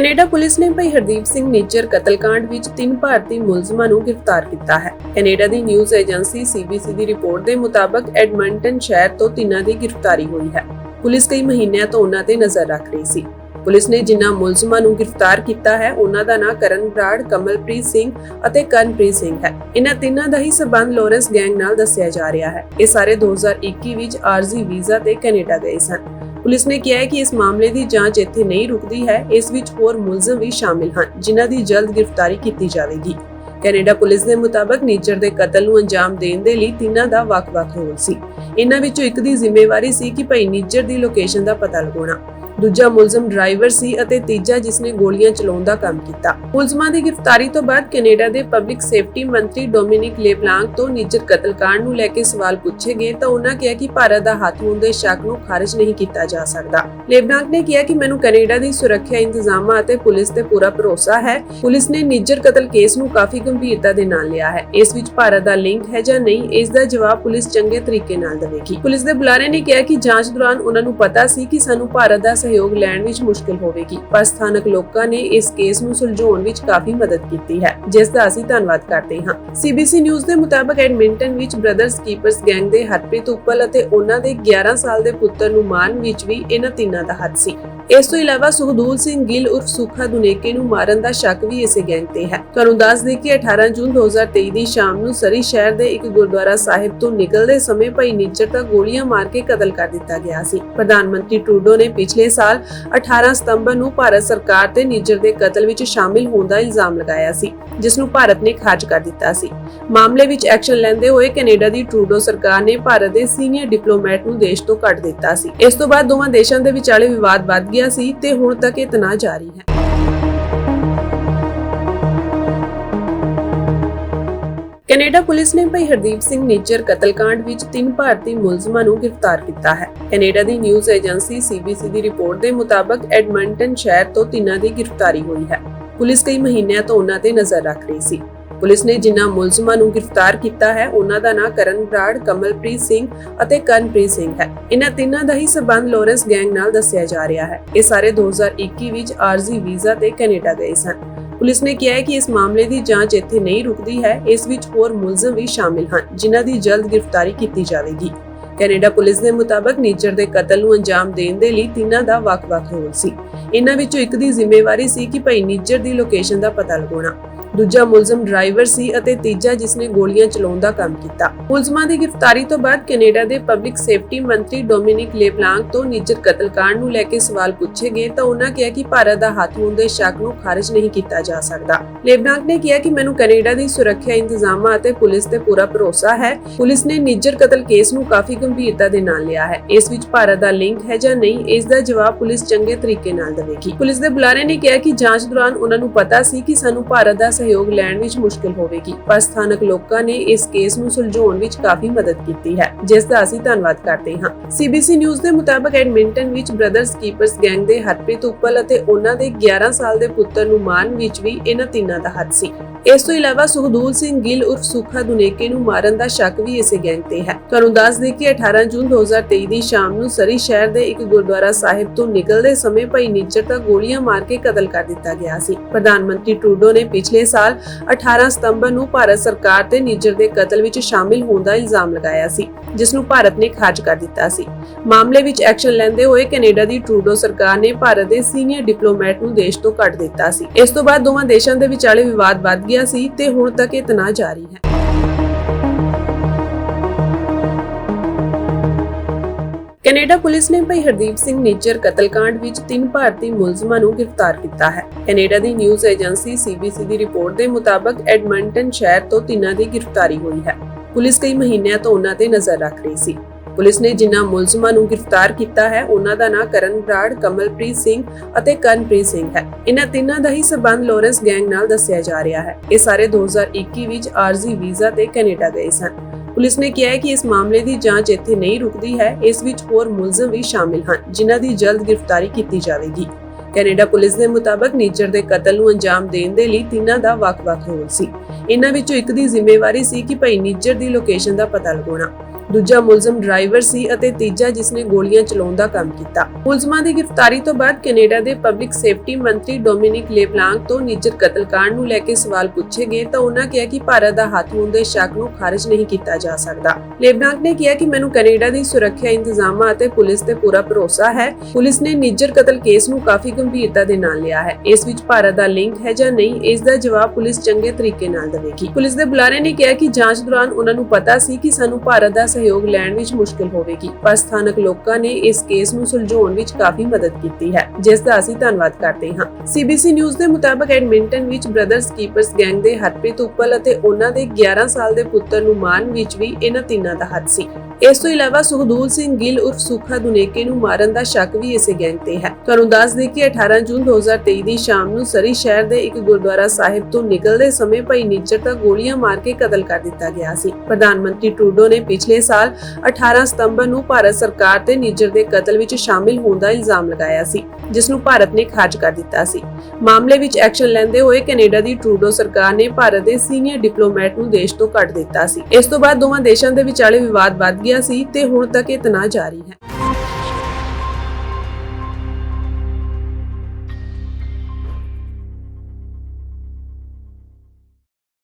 Canada police ਨੇ ਭਾਈ ਹਰਦੀਪ ਸਿੰਘ ਨੀਚਰ ਕਤਲकांड ਵਿੱਚ ਤਿੰਨ ਭਾਰਤੀ ਮੁਲਜ਼ਮਾਂ ਨੂੰ ਗ੍ਰਿਫਤਾਰ ਕੀਤਾ ਹੈ। ਕੈਨੇਡਾ ਦੀ ਨਿਊਜ਼ ਏਜੰਸੀ CBC ਦੀ ਰਿਪੋਰਟ ਦੇ ਮੁਤਾਬਕ ਐਡਮੰਟਨ ਸ਼ਹਿਰ ਤੋਂ ਤਿੰਨਾਂ ਦੀ ਗ੍ਰਿਫਤਾਰੀ ਹੋਈ ਹੈ। ਪੁਲਿਸ ਕਈ ਮਹੀਨਿਆਂ ਤੋਂ ਉਹਨਾਂ ਤੇ ਨਜ਼ਰ ਰੱਖ ਰਹੀ ਸੀ। ਪੁਲਿਸ ਨੇ ਜਿਨ੍ਹਾਂ ਮੁਲਜ਼ਮਾਂ ਨੂੰ ਗ੍ਰਿਫਤਾਰ ਕੀਤਾ ਹੈ, ਉਹਨਾਂ ਦਾ ਨਾਂ ਕਰਨ ਬਰਾੜ ਕਮਲਪ੍ਰੀਤ ਸਿੰਘ ਅਤੇ ਕਰਨਪ੍ਰੀਤ ਸਿੰਘ ਹੈ। ਇਹਨਾਂ ਤਿੰਨਾਂ ਦਾ ਹੀ ਸਬੰਧ ਲੋਰੈਂਸ ਗੈਂਗ ਨਾਲ ਦੱਸਿਆ ਜਾ ਰਿਹਾ ਹੈ। ਇਹ ਸਾਰੇ 2021 ਵਿੱਚ ਆਰਜ਼ੀ ਵੀਜ਼ਾ ਤੇ ਕੈਨੇਡਾ ਗਏ ਸਨ। ਪੁਲਿਸ ਨੇ ਕਿਹਾ ਹੈ ਕਿ ਇਸ ਮਾਮਲੇ ਦੀ ਜਾਂਚ ਇੱਥੇ ਨਹੀਂ ਰੁਕਦੀ ਹੈ, ਇਸ ਵਿੱਚ ਹੋਰ ਮੁਲਜ਼ਮ ਵੀ ਸ਼ਾਮਿਲ ਹਨ, ਜਿਨ੍ਹਾਂ ਦੀ ਜਲਦ ਗ੍ਰਿਫਤਾਰੀ ਕੀਤੀ ਜਾਵੇਗੀ। ਕੈਨੇਡਾ ਪੁਲਿਸ ਦੇ ਮੁਤਾਬਕ ਨੀਚਰ ਦੇ ਕਤਲ ਨੂੰ ਅੰਜਾਮ ਦੇਣ ਦੇ ਲਈ ਤਿੰਨਾਂ ਦਾ ਵੱਖ-ਵੱਖ ਰੋਲ ਸੀ। ਇਹਨਾਂ ਵਿੱਚੋਂ ਇੱਕ ਦੀ ਜ਼ਿੰਮੇਵਾਰੀ ਸੀ ਕਿ ਭਾਈ ਨੀਚਰ ਦੀ ਲੋਕੇਸ਼ਨ ਦਾ ਪਤਾ ਲਗਾਉਣਾ। ਦੂਜਾ ਮੁਲਜ਼ਮ ਡਰਾਈਵਰ ਸੀ ਅਤੇ ਤੀਜਾ ਜਿਸਨੇ ਗੋਲੀਆਂ ਚਲਾਉਣ ਦਾ ਕੰਮ ਕੀਤਾ। ਮੁਲਜ਼ਮਾਂ ਦੀ ਗ੍ਰਿਫਤਾਰੀ ਤੋਂ ਬਾਅਦ ਕੈਨੇਡਾ ਦੇ ਪਬਲਿਕ ਸੇਫਟੀ ਮੰਤਰੀ ਡੋਮਿਨਿਕ ਲੇਬਲਾਂਕ ਤੋਂ ਨਿੱਜਰ ਕਤਲकांड ਨੂੰ ਲੈ ਕੇ ਸਵਾਲ ਪੁੱਛੇ ਗਏ ਤਾਂ ਉਹਨਾਂ ਕਿਹਾ ਕਿ ਭਾਰਤ ਦਾ ਹੱਥ ਹੋਣ ਦੇ ਸ਼ੱਕ ਨੂੰ ਖਾਰਜ ਨਹੀਂ ਕੀਤਾ ਜਾ ਸਕਦਾ। ਲੇਬਲਾਂਕ ਨੇ ਕਿਹਾ ਕਿ ਮੈਨੂੰ ਕੈਨੇਡਾ ਦੀ ਸੁਰੱਖਿਆ ਇੰਤਜ਼ਾਮਾਂ ਅਤੇ ਪੁਲਿਸ ਤੇ ਪੂਰਾ ਭਰੋਸਾ ਹੈ। ਪੁਲਿਸ ਨੇ ਨਿੱਜਰ ਕਤਲ ਕੇਸ ਨੂੰ ਕਾਫੀ ਗੰਭੀਰਤਾ ਦੇ ਨਾਲ ਲਿਆ ਹੈ। ਇਸ ਵਿੱਚ ਭਾਰਤ ਦਾ ਲਿੰਕ ਹੈ ਜਾਂ ਨਹੀਂ, ਇਸ ਦਾ ਜਵਾਬ ਪੁਲਿਸ ਚੰਗੇ ਤਰੀਕੇ ਨਾਲ ਦੇਵੇਗੀ। ਪੁਲਿਸ ਦੇ ਬੁਲਾਰੇ ਨੇ ਕਿਹਾ ਕਿ ਜਾਂਚ ਦੌਰਾਨ ਉਹਨਾਂ ਨੂੰ ਪਤਾ ਸੀ ਕਿ ਸਾਨੂੰ ਭਾਰਤ ਦਾ ਸਹਿਯੋਗ ਲੈਣ ਵਿੱਚ ਮੁਸ਼ਕਲ ਹੋਵੇਗੀ। ਪਰ ਸਥਾਨਕ ਲੋਕਾਂ ਨੇ ਇਸ ਕੇਸ ਨੂੰ ਸੁਲਝਾਉਣ ਵਿੱਚ ਕਾਫੀ ਮਦਦ ਕੀਤੀ ਹੈ, ਜਿਸ ਦਾ ਅਸੀਂ ਧੰਨਵਾਦ ਕਰਦੇ ਹਾਂ। ਸੀਬੀਸੀ ਨਿਊਜ਼ ਦੇ ਮੁਤਾਬਕ ਐਡਮਿੰਟਨ ਵਿੱਚ ਬ੍ਰਦਰਸ ਕੀਪਰਸ ਗੈਂਗ ਦੇ ਹਰਪ੍ਰੀਤ ਉੱਪਲ ਅਤੇ ਉਹਨਾਂ ਦੇ 11 ਸਾਲ ਦੇ ਪੁੱਤਰ ਨੂੰ ਮਾਰਨ ਵਿੱਚ ਵੀ ਇਹਨਾਂ ਤਿੰਨਾਂ ਦਾ ਹੱਥ ਸੀ। ਇਸ ਤੋਂ ਇਲਾਵਾ ਸੁਖਦੂਲ ਸਿੰਘ ਗਿੱਲ ਉਰਫ ਸੁਖਾ ਦੁਨੇਕੇ ਨੂੰ ਮਾਰਨ ਦਾ ਸ਼ੱਕ ਵੀ ਇਸੇ ਗੈਂਗ ਤੇ ਹੈ। ਤੁਹਾਨੂੰ ਦੱਸ ਦੇ ਕਿ 18 ਜੂਨ 2023 ਦੀ ਸ਼ਾਮ ਨੂੰ ਸਰੀ ਸ਼ਹਿਰ ਦੇ ਇੱਕ ਗੁਰਦੁਆਰਾ ਸਾਹਿਬ ਤੋਂ ਨਿਕਲਦੇ ਸਮੇਂ ਭਾਈ ਨਿੱਜਰ ਦਾ ਗੋਲੀਆਂ ਮਾਰ ਕੇ ਕਤਲ ਕਰ ਦਿੱਤਾ ਗਿਆ ਸੀ। ਪ੍ਰਧਾਨ ਮੰਤਰੀ ਟਰੂਡੋ ਨੇ ਪਿਛਲੇ ਸਾਲ 18 ਸਤੰਬਰ ਨੂੰ ਭਾਰਤ ਸਰਕਾਰ ਤੇ ਨਿੱਜਰ ਦੇ ਕਤਲ ਵਿੱਚ ਸ਼ਾਮਿਲ ਹੋਣ ਦਾ ਇਲਜ਼ਾਮ ਲਗਾਇਆ ਸੀ, ਜਿਸ ਨੂੰ ਭਾਰਤ ਨੇ ਖਾਰਜ ਕਰ ਦਿੱਤਾ ਸੀ। ਮਾਮਲੇ ਵਿੱਚ ਐਕਸ਼ਨ ਲੈਂਦੇ ਹੋਏ ਕੈਨੇਡਾ ਦੀ ਟਰੂਡੋ ਸਰਕਾਰ ਨੇ ਭਾਰਤ ਦੇ ਸੀਨੀਅਰ ਡਿਪਲੋਮੈਟ ਨੂੰ ਦੇਸ਼ ਤੋਂ ਕੱਢ ਦਿੱਤਾ ਸੀ। ਇਸ ਤੋਂ ਬਾਅਦ ਦੋਵਾਂ ਦੇਸ਼ਾਂ ਦੇ ਵਿਚਾਲੇ ਵਿਵਾਦ ਵੱਧ ਗਿਆ ਸੀ ਤੇ ਹੁਣ ਤੱਕ ਇਹ ਤਣਾਅ ਜਾਰੀ ਹੈ। ਕੈਨੇਡਾ ਪੁਲਿਸ ਨੇ ਭਾਈ ਹਰਦੀਪ ਸਿੰਘ ਨੀਚਰ ਕਤਲकांड ਵਿੱਚ ਤਿੰਨ ਭਾਰਤੀ ਮੁਲਜ਼ਮਾਂ ਨੂੰ ਗ੍ਰਿਫਤਾਰ ਕੀਤਾ ਹੈ। ਕੈਨੇਡਾ ਦੀ ਨਿਊਜ਼ ਏਜੰਸੀ CBC ਦੀ ਰਿਪੋਰਟ ਦੇ ਮੁਤਾਬਕ ਐਡਮੰਟਨ ਸ਼ਹਿਰ ਤੋਂ ਤਿੰਨਾਂ ਦੀ ਗ੍ਰਿਫਤਾਰੀ ਹੋਈ ਹੈ। ਪੁਲਿਸ ਕਈ ਮਹੀਨਿਆਂ ਤੋਂ ਉਹਨਾਂ ਤੇ ਨਜ਼ਰ ਰੱਖ ਰਹੀ ਸੀ। ਪੁਲਿਸ ਨੇ ਜਿਨ੍ਹਾਂ ਮੁਲਜ਼ਮਾਂ ਨੂੰ ਗ੍ਰਿਫਤਾਰ ਕੀਤਾ ਹੈ, ਉਹਨਾਂ ਦਾ ਨਾਂ ਕਰਨ ਬਰਾੜ ਕਮਲਪ੍ਰੀਤ ਸਿੰਘ ਅਤੇ ਕਰਨਪ੍ਰੀਤ ਸਿੰਘ ਹੈ। ਇਹਨਾਂ ਤਿੰਨਾਂ ਦਾ ਹੀ ਸਬੰਧ ਲੋਰੈਂਸ ਗੈਂਗ ਨਾਲ ਦੱਸਿਆ ਜਾ ਰਿਹਾ ਹੈ। ਇਹ ਸਾਰੇ 2021 ਵਿੱਚ ਆਰਜ਼ੀ ਵੀਜ਼ਾ ਤੇ ਕੈਨੇਡਾ ਗਏ ਸਨ। ਪੁਲਿਸ ਨੇ ਕਿਹਾ ਹੈ ਕਿ ਇਸ ਮਾਮਲੇ ਦੀ ਜਾਂਚ ਇੱਥੇ ਨਹੀਂ ਰੁਕਦੀ ਹੈ, ਇਸ ਵਿੱਚ ਹੋਰ ਮੁਲਜ਼ਮ ਵੀ ਸ਼ਾਮਿਲ ਹਨ, ਜਿਨ੍ਹਾਂ ਦੀ ਜਲਦ ਗ੍ਰਿਫਤਾਰੀ ਕੀਤੀ ਜਾਵੇਗੀ। ਕੈਨੇਡਾ ਪੁਲਿਸ ਦੇ ਮੁਤਾਬਕ ਨੀਚਰ ਦੇ ਕਤਲ ਨੂੰ ਅੰਜਾਮ ਦੇਣ ਦੇ ਲਈ ਤਿੰਨਾਂ ਦਾ ਵੱਖ-ਵੱਖ ਰੋਲ ਸੀ। ਇਹਨਾਂ ਵਿੱਚੋਂ ਇੱਕ ਦੀ ਜ਼ਿੰਮੇਵਾਰੀ ਸੀ ਕਿ ਭਾਈ ਨੀਚਰ ਦੀ ਲੋਕੇਸ਼ਨ ਦਾ ਪਤਾ ਲਗਾਉਣਾ। ਦੂਜਾ ਮੁਲਜ਼ਮ ਡਰਾਈਵਰ ਸੀ ਅਤੇ ਤੀਜਾ ਜਿਸਨੇ ਗੋਲੀਆਂ ਚਲਾਉਣ ਦਾ ਕੰਮ ਕੀਤਾ। ਮੁਲਜ਼ਮਾਂ ਦੀ ਗ੍ਰਿਫਤਾਰੀ ਤੋਂ ਬਾਅਦ ਕੈਨੇਡਾ ਦੇ ਪਬਲਿਕ ਸੇਫਟੀ ਮੰਤਰੀ ਡੋਮਿਨਿਕ ਲੇਬਲਾਂਕ ਤੋਂ ਨਿੱਜਰ ਕਤਲकांड ਨੂੰ ਲੈ ਕੇ ਸਵਾਲ ਪੁੱਛੇ ਗਏ ਤਾਂ ਉਹਨਾਂ ਕਿਹਾ ਕਿ ਭਾਰਤ ਦਾ ਹੱਥ ਹੋਣ ਦੇ ਸ਼ੱਕ ਨੂੰ ਖਾਰਜ ਨਹੀਂ ਕੀਤਾ ਜਾ ਸਕਦਾ। ਲੇਬਲਾਂਕ ਨੇ ਕਿਹਾ ਕਿ ਮੈਨੂੰ ਕੈਨੇਡਾ ਦੀ ਸੁਰੱਖਿਆ ਇੰਤਜ਼ਾਮਾਂ ਅਤੇ ਪੁਲਿਸ ਤੇ ਪੂਰਾ ਭਰੋਸਾ ਹੈ। ਪੁਲਿਸ ਨੇ ਨਿੱਜਰ ਕਤਲ ਕੇਸ ਨੂੰ ਕਾਫੀ ਗੰਭੀਰਤਾ ਦੇ ਨਾਲ ਲਿਆ ਹੈ। ਇਸ ਵਿੱਚ ਭਾਰਤ ਦਾ ਲਿੰਕ ਹੈ ਜਾਂ ਨਹੀਂ, ਇਸ ਦਾ ਜਵਾਬ ਪੁਲਿਸ ਚੰਗੇ ਤਰੀਕੇ ਨਾਲ ਦੇਵੇਗੀ। ਪੁਲਿਸ ਦੇ ਬੁਲਾਰੇ ਨੇ ਕਿਹਾ ਕਿ ਜਾਂਚ ਦੌਰਾਨ ਉਹਨਾਂ ਨੂੰ ਪਤਾ ਸੀ ਕਿ ਸਾਨੂੰ ਭਾਰਤ ਦਾ ਸਹਿਯੋਗ ਲੈਣ ਵਿੱਚ ਮੁਸ਼ਕਲ ਹੋਵੇਗੀ। ਪਰ ਸਥਾਨਕ ਲੋਕਾਂ ਨੇ ਇਸ ਕੇਸ ਨੂੰ ਸੁਲਝਾਉਣ ਵਿੱਚ ਕਾਫੀ ਮਦਦ ਕੀਤੀ ਹੈ, ਜਿਸ ਦਾ ਅਸੀਂ ਧੰਨਵਾਦ ਕਰਦੇ ਹਾਂ। ਸੀਬੀਸੀ ਨਿਊਜ਼ ਦੇ ਮੁਤਾਬਕ ਐਡਮਿੰਟਨ ਵਿੱਚ ਬ੍ਰਦਰਸ ਕੀਪਰਸ ਗੈਂਗ ਦੇ ਹਰਪ੍ਰੀਤ ਉੱਪਲ ਅਤੇ ਉਹਨਾਂ ਦੇ 11 ਸਾਲ ਦੇ ਪੁੱਤਰ ਨੂੰ ਮਾਰਨ ਵਿੱਚ ਵੀ ਇਹਨਾਂ ਤਿੰਨਾਂ ਦਾ ਹੱਥ ਸੀ। ਇਸ ਤੋਂ ਇਲਾਵਾ ਸੁਖਦੂਲ ਸਿੰਘ ਗਿੱਲ ਉਰਫ ਸੁਖਾ ਦੁਨੇਕੇ ਨੂੰ ਮਾਰਨ ਦਾ ਸ਼ੱਕ ਵੀ ਇਸੇ ਗੈਂਗ ਤੇ ਹੈ। ਤੁਹਾਨੂੰ ਦੱਸ ਦੇ ਕਿ 18 ਜੂਨ 2023 ਦੀ ਸ਼ਾਮ ਨੂੰ ਸਰੀ ਸ਼ਹਿਰ ਦੇ ਇੱਕ ਗੁਰਦੁਆਰਾ ਸਾਹਿਬ ਤੋਂ ਨਿਕਲਦੇ ਸਮੇਂ ਭਾਈ ਨਿੱਜਰ ਦਾ ਗੋਲੀਆਂ ਮਾਰ ਕੇ ਕਤਲ ਕਰ ਦਿੱਤਾ ਗਿਆ ਸੀ। ਪ੍ਰਧਾਨ ਮੰਤਰੀ ਟਰੂਡੋ ਨੇ ਪਿਛਲੇ ਸਾਲ 18 ਸਤੰਬਰ ਨੂੰ ਭਾਰਤ ਸਰਕਾਰ ਤੇ ਨਿੱਜਰ ਦੇ ਕਤਲ ਵਿੱਚ ਸ਼ਾਮਿਲ ਹੋਣ ਦਾ ਇਲਜ਼ਾਮ ਲਗਾਇਆ ਸੀ, ਜਿਸ ਨੂੰ ਭਾਰਤ ਨੇ ਖਾਰਜ ਕਰ ਦਿੱਤਾ ਸੀ। ਮਾਮਲੇ ਵਿੱਚ ਐਕਸ਼ਨ ਲੈਂਦੇ ਹੋਏ ਕੈਨੇਡਾ ਦੀ ਟਰੂਡੋ ਸਰਕਾਰ ਨੇ ਭਾਰਤ ਦੇ ਸੀਨੀਅਰ ਡਿਪਲੋਮੈਟ ਨੂੰ ਦੇਸ਼ ਤੋਂ ਕੱਢ ਦਿੱਤਾ ਸੀ। ਇਸ ਤੋਂ ਬਾਅਦ ਦੋਵਾਂ ਦੇਸ਼ਾਂ ਦੇ ਵਿਚਾਲੇ ਵਿਵਾਦ ਵੱਧ ਗਿਆ ਸੀ ਤੇ ਹੁਣ ਤੱਕ ਇਹ ਤਣਾਅ ਜਾਰੀ ਹੈ। ਕੈਨੇਡਾ ਪੁਲਿਸ ਨੇ ਭਾਈ ਹਰਦੀਪ ਸਿੰਘ ਨੀਚਰ ਕਤਲकांड ਵਿੱਚ ਤਿੰਨ ਭਾਰਤੀ ਮੁਲਜ਼ਮਾਂ ਨੂੰ ਗ੍ਰਿਫਤਾਰ ਕੀਤਾ ਹੈ। ਕੈਨੇਡਾ ਦੀ ਨਿਊਜ਼ ਏਜੰਸੀ CBC ਦੀ ਰਿਪੋਰਟ ਦੇ ਮੁਤਾਬਕ ਐਡਮੰਟਨ ਸ਼ਹਿਰ ਤੋਂ ਤਿੰਨਾਂ ਦੀ ਗ੍ਰਿਫਤਾਰੀ ਹੋਈ ਹੈ। ਪੁਲਿਸ ਕਈ ਮਹੀਨਿਆਂ ਤੋਂ ਉਹਨਾਂ ਤੇ ਨਜ਼ਰ ਰੱਖ ਰਹੀ ਸੀ। ਪੁਲਿਸ ਨੇ ਜਿਨ੍ਹਾਂ ਮੁਲਜ਼ਮਾਂ ਨੂੰ ਗ੍ਰਿਫਤਾਰ ਕੀਤਾ ਹੈ, ਉਹਨਾਂ ਦਾ ਨਾਂ ਕਰਨ ਬਰਾੜ ਕਮਲਪ੍ਰੀਤ ਸਿੰਘ ਅਤੇ ਕਰਨਪ੍ਰੀਤ ਸਿੰਘ ਹੈ। ਇਹਨਾਂ ਤਿੰਨਾਂ ਦਾ ਹੀ ਸਬੰਧ ਲੋਰੈਂਸ ਗੈਂਗ ਨਾਲ ਦੱਸਿਆ ਜਾ ਰਿਹਾ ਹੈ। ਇਹ ਸਾਰੇ 2021 ਵਿੱਚ ਆਰਜ਼ੀ ਵੀਜ਼ਾ ਤੇ ਕੈਨੇਡਾ ਗਏ ਸਨ। ਪੁਲਿਸ ਨੇ ਕਿਹਾ ਹੈ ਕਿ ਇਸ ਮਾਮਲੇ ਦੀ ਜਾਂਚ ਇੱਥੇ ਨਹੀਂ ਰੁਕਦੀ ਹੈ, ਇਸ ਵਿੱਚ ਹੋਰ ਮੁਲਜ਼ਮ ਵੀ ਸ਼ਾਮਿਲ ਹਨ, ਜਿਨ੍ਹਾਂ ਦੀ ਜਲਦ ਗ੍ਰਿਫਤਾਰੀ ਕੀਤੀ ਜਾਵੇਗੀ। ਕੈਨੇਡਾ ਪੁਲਿਸ ਦੇ ਮੁਤਾਬਕ ਨੀਚਰ ਦੇ ਕਤਲ ਨੂੰ ਅੰਜਾਮ ਦੇਣ ਦੇ ਲਈ ਤਿੰਨਾਂ ਦਾ ਵੱਖ-ਵੱਖ ਰੋਲ ਸੀ। ਇਹਨਾਂ ਵਿੱਚੋਂ ਇੱਕ ਦੀ ਜ਼ਿੰਮੇਵਾਰੀ ਸੀ ਕਿ ਭਾਈ ਨੀਚਰ ਦੀ ਲੋਕੇਸ਼ਨ ਦਾ ਪਤਾ ਲਗਾਉਣਾ। ਦੂਜਾ ਮੁਲਜ਼ਮ ਡਰਾਈਵਰ ਸੀ ਅਤੇ ਤੀਜਾ ਜਿਸ ਨੇ ਗੋਲੀਆਂ ਚਲਾਉਣ ਦਾ ਕੰਮ ਕੀਤਾ। ਮੁਲਜ਼ਮਾਂ ਦੀ ਗ੍ਰਿਫਤਾਰੀ ਤੋਂ ਬਾਅਦ ਕੈਨੇਡਾ ਦੇ ਪਬਲਿਕ ਸੇਫਟੀ ਮੰਤਰੀ ਡੋਮਿਨਿਕ ਲੇਬਲਾਂਕ ਤੋਂ ਨਿੱਜਰ ਕਤਲकांड ਨੂੰ ਲੈ ਕੇ ਸਵਾਲ ਪੁੱਛੇ ਗਏ ਤਾਂ ਉਹਨਾਂ ਕਿਹਾ ਕਿ ਭਾਰਤ ਦਾ ਹੱਥ ਹੋਣ ਦੇ ਸ਼ੱਕ ਨੂੰ ਖਾਰਜ ਨਹੀਂ ਕੀਤਾ ਜਾ ਸਕਦਾ। ਲੇਬਲਾਂਕ ਨੇ ਕਿਹਾ ਕਿ ਮੈਨੂੰ ਕੈਨੇਡਾ ਦੀ ਸੁਰੱਖਿਆ ਇੰਤਜ਼ਾਮਾਂ ਅਤੇ ਪੁਲਿਸ ਤੇ ਪੂਰਾ ਭਰੋਸਾ ਹੈ। ਪੁਲਿਸ ਨੇ ਨਿੱਜਰ ਕਤਲ ਕੇਸ ਨੂੰ ਕਾਫੀ ਗੰਭੀਰਤਾ ਦੇ ਨਾਲ ਲਿਆ ਹੈ। ਇਸ ਵਿੱਚ ਭਾਰਤ ਦਾ ਲਿੰਕ ਹੈ ਜਾਂ ਨਹੀਂ, ਇਸ ਦਾ ਜਵਾਬ ਪੁਲਿਸ ਚੰਗੇ ਤਰੀਕੇ ਨਾਲ ਦੇਵੇਗੀ। ਪੁਲਿਸ ਦੇ ਬੁਲਾਰੇ ਨੇ ਕਿਹਾ ਕਿ ਜਾਂਚ ਦੌਰਾਨ ਉਹਨਾਂ ਨੂੰ ਪਤਾ ਸੀ ਕਿ ਸਾਨੂੰ ਭਾਰਤ ਦਾ ਸਹਿਯੋਗ ਲੈਣ ਵਿੱਚ ਮੁਸ਼ਕਲ ਹੋਵੇਗੀ। ਪਰ ਸਥਾਨਕ ਲੋਕਾਂ ਨੇ ਇਸ ਕੇਸ ਨੂੰ ਸੁਲਝਾਉਣ ਵਿੱਚ ਕਾਫੀ ਮਦਦ ਕੀਤੀ ਹੈ, ਜਿਸ ਦਾ ਅਸੀਂ ਧੰਨਵਾਦ ਕਰਦੇ ਹਾਂ। ਸੀਬੀਸੀ ਨਿਊਜ਼ ਦੇ ਮੁਤਾਬਕ ਐਡਮਿੰਟਨ ਵਿੱਚ ਬ੍ਰਦਰਸ ਕੀਪਰਸ ਗੈਂਗ ਦੇ ਹਰਪ੍ਰੀਤ ਉੱਪਲ ਅਤੇ ਉਹਨਾਂ ਦੇ 11 ਸਾਲ ਦੇ ਪੁੱਤਰ ਨੂੰ ਮਾਰਨ ਵਿੱਚ ਵੀ ਇਹਨਾਂ ਤਿੰਨਾਂ ਦਾ ਹੱਥ ਸੀ। ਇਸ ਤੋਂ ਇਲਾਵਾ ਸੁਖਦੂਲ ਸਿੰਘ ਗਿੱਲ ਉਰਫ ਸੁਖਾ ਦੁਨੇਕੇ ਨੂੰ ਮਾਰਨ ਦਾ ਸ਼ੱਕ ਵੀ ਇਸੇ ਗੈਂਗ ਤੇ ਹੈ। ਤੁਹਾਨੂੰ ਦੱਸ ਦੇ ਕਿ 18 ਜੂਨ 2023 ਦੀ ਸ਼ਾਮ ਨੂੰ ਸਰੀ ਸ਼ਹਿਰ ਦੇ ਇੱਕ ਗੁਰਦੁਆਰਾ ਸਾਹਿਬ ਤੋਂ ਨਿਕਲਦੇ ਸਮੇਂ ਭਾਈ ਨਿੱਜਰ ਦਾ ਗੋਲੀਆਂ ਮਾਰ ਕੇ ਕਤਲ ਕਰ ਦਿੱਤਾ ਗਿਆ ਸੀ। ਪ੍ਰਧਾਨ ਮੰਤਰੀ ਟਰੂਡੋ ਨੇ ਪਿਛਲੇ ਸਾਲ 18 ਸਤੰਬਰ ਨੂੰ ਭਾਰਤ ਸਰਕਾਰ ਤੇ ਨਿੱਜਰ ਦੇ ਕਤਲ ਵਿੱਚ ਸ਼ਾਮਿਲ ਹੋਣ ਦਾ ਇਲਜ਼ਾਮ ਲਗਾਇਆ ਸੀ, ਜਿਸ ਨੂੰ ਭਾਰਤ ਨੇ ਖਾਰਜ ਕਰ ਦਿੱਤਾ ਸੀ। ਮਾਮਲੇ ਵਿੱਚ ਐਕਸ਼ਨ ਲੈਂਦੇ ਹੋਏ ਕੈਨੇਡਾ ਦੀ ਟਰੂਡੋ ਸਰਕਾਰ ਨੇ ਭਾਰਤ ਦੇ ਸੀਨੀਅਰ ਡਿਪਲੋਮੈਟ ਨੂੰ ਦੇਸ਼ ਤੋਂ ਕੱਢ ਦਿੱਤਾ ਸੀ। ਇਸ ਤੋਂ ਬਾਅਦ ਦੋਵਾਂ ਦੇਸ਼ਾਂ ਦੇ ਵਿਚਾਲੇ ਵਿਵਾਦ ਵੱਧ ਗਿਆ ਸੀ ਤੇ ਹੁਣ ਤੱਕ ਇਹ ਤਣਾਅ ਜਾਰੀ ਹੈ।